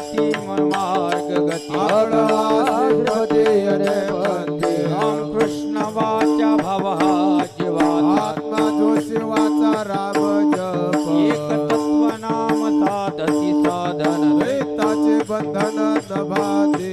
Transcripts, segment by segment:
गती मार्ग गती. द्रवते अरे बंदे रामकृष्ण वाचा भव आत्मा जो शिवाचा राम जप. एक तत्व नाम साधती साधन. द्वैताचे बंधन सभा दे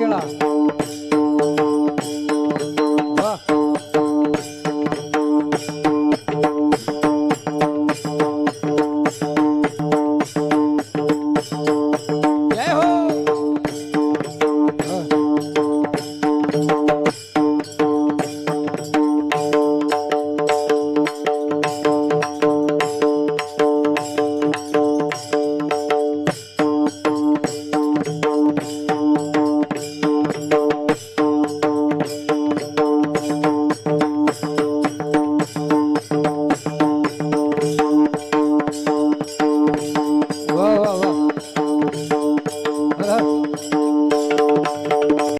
接了。